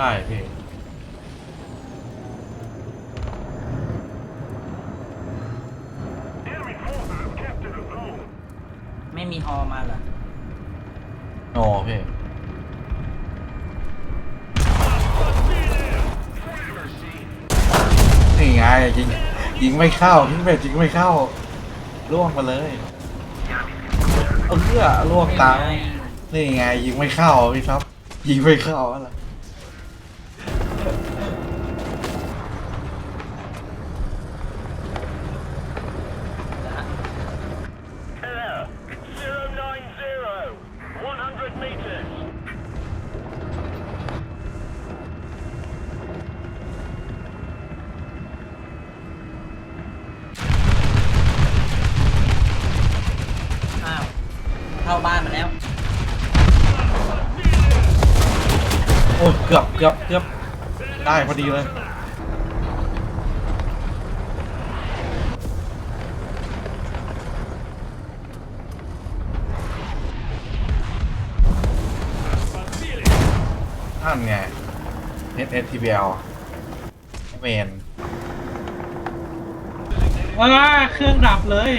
ใช่พี่ไม่มีฮอมาเหรอโอ้พี่นี่ไงยิงยิงไม่เข้ายิงเป็ดยิงไม่เข้าล่วงไปเลยเออล่วงตามนี่ไงยิงไม่เข้าพี่ครับ ยิงไม่เข้าอะไร Hello, 090, 100 meters. อ้าวเข้าบ้านมาแล้ว โอ้ยเกือบเกือบเกือบได้พอดีเลยนั่นไง S S T B L เมนว้าเครื่องดับเลย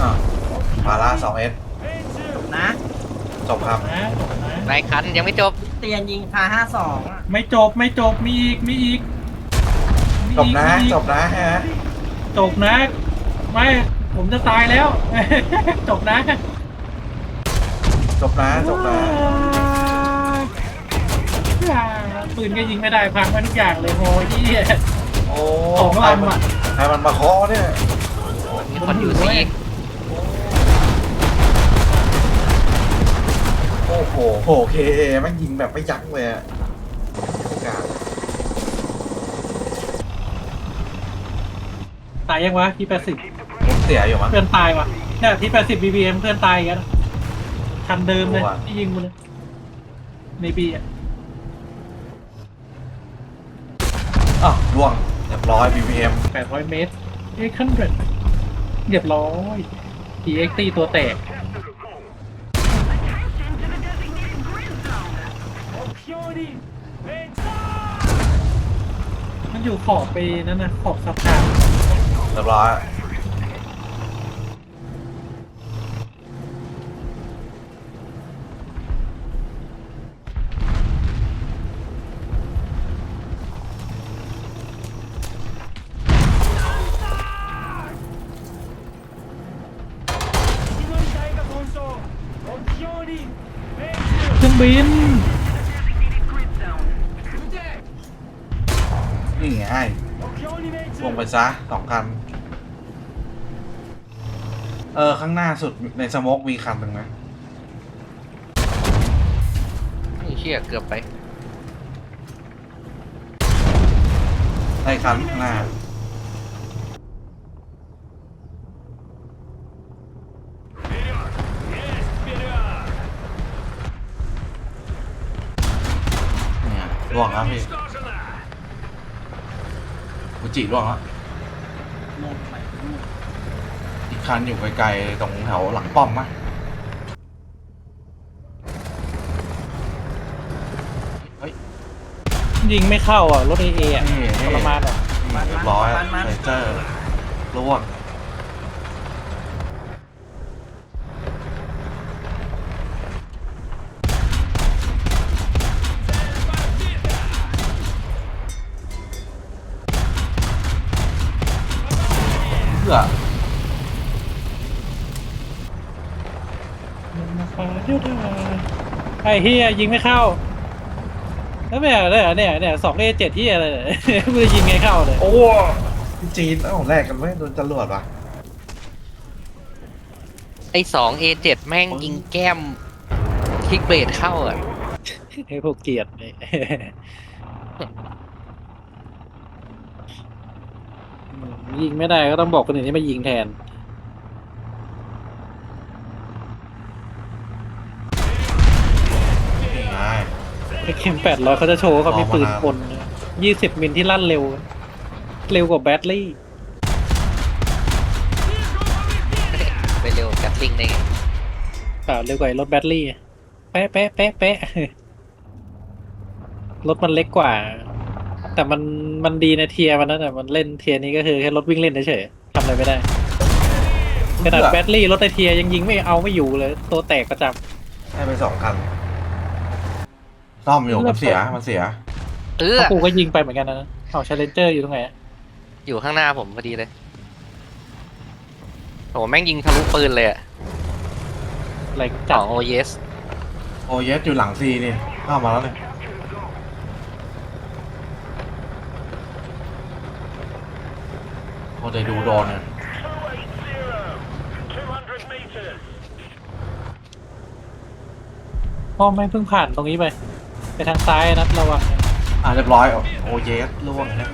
อะมาล่าสอง S นะ จบครับนะจบนะนายคันยังไม่จบ เตียนยิงพาห้าสองอะไม่จบไม่จบมีอีกมีอีกมีจบอีกนะมีอีกจบนะฮะจบนะ ไม่ผมจะตายแล้ว จบนะจบนะจบนะอ่าปืนก็ยิงไม่ได้พังไปทุกอย่างเลยโหยี่ โอ้สองใครลำมันอะ ใครมันมาเคาะเนี่ย มีคนอยู่ซีอีก โอ้โหโหเคเอแม่งยิงแบบไม่ยั้งเลยอะโอกาสตายยังวะที่แปดสิบผมเสียอยู่มั้งเพื่อนตายวะเนี่ยที่แปดสิบ BBM เพื่อนตายอีกันคันเดิมเลยโอ้ว่ะที่ยิงมันเลยในบีอะอ้าวล่วงเรียบร้อย BPM แปดร้อยเมตรเอ็กซ์เรเรียบร้อย EXT ตัวแตก มันอยู่ขอบไปนั่นนะขอบสะพานเรียบร้อยเครื่องบินนี่ ลงไปซะสองคัน เออ ข้างหน้าสุดในสโมกมีคันหนึ่งนะนี่เชี่ยเกือบไปในคันข้างหน้าเนี่ยล่วงแล้วพี่กุ จิล่วงแล้วหมดไปหมดอีกคันอยู่ไกลๆตรงแถวหลังป้อมมะเฮ้ยยิงไม่เข้าอะ รถเอเออะนี่ทรมานอะเรียบร้อยเลเจอร์ล่วง ไอ้เฮียยิงไม่เข้าแล้วเนี่ยเนี่ยเนี่ยเนี่ยสองเอเจ็ดที่อะไรเนี่ยไม่ได้ยิงไงเข้าเลยโอ้ที่จีนเอ้าแรกกันไหมโดนจรวดวะไอ้สองเอเจ็ดแม่งยิงแก้มคลิกเบรดเข้าอะให้พวกเกียรติเนี่ยยิงไม่ได้ก็ต้องบอกคนอื่นที่มายิงแทนนี่ไง ไอ้เข็มแปดร้อยเขาจะโชว์ว่าเขามีปืนกลยี่สิบมิลที่ลั่นเร็ว เร็วกว่าแบตลี่ไปเร็วกับลิงได้ไงเปล่าเร็วกว่าไอ้รถแบตเตอรี่เป๊ะเป๊ะเป๊ะเป๊ะรถมันเล็กกว่า แต่มันมันดีในเทียร์มันนั่นแหละมันเล่นเทียร์นี้ก็คือแค่รถวิ่งเล่นเฉยๆทำอะไรไม่ได้ขนาดแบตเตอรี่รถในเทียร์ยังยิงไม่เอาไม่อยู่เลย ตัวแตกประจำให้ไปสองคัน ซ่อมอยู่มันเสียมันเสีย เออถ้ากูก็ยิงไปเหมือนกันนะเอาชาเลนเจอร์อยู่ตรงไหนอะอยู่ข้างหน้าผมพอดีเลยโหแม่งยิงทะลุปืนเลยอะอะไรขจัอดงโอเยสโอเยสอยู่หลังซีนี่เข้ามาแล้วเนี่ยโอ้ได้ดูโดนเนี่ย 280. 200 meters. พ่อไม่เพิ่งผ่านตรงนี้ไป ไปทางซ้ายนัดระวังอะเรียบร้อย โอเยสล่วงเนี่ย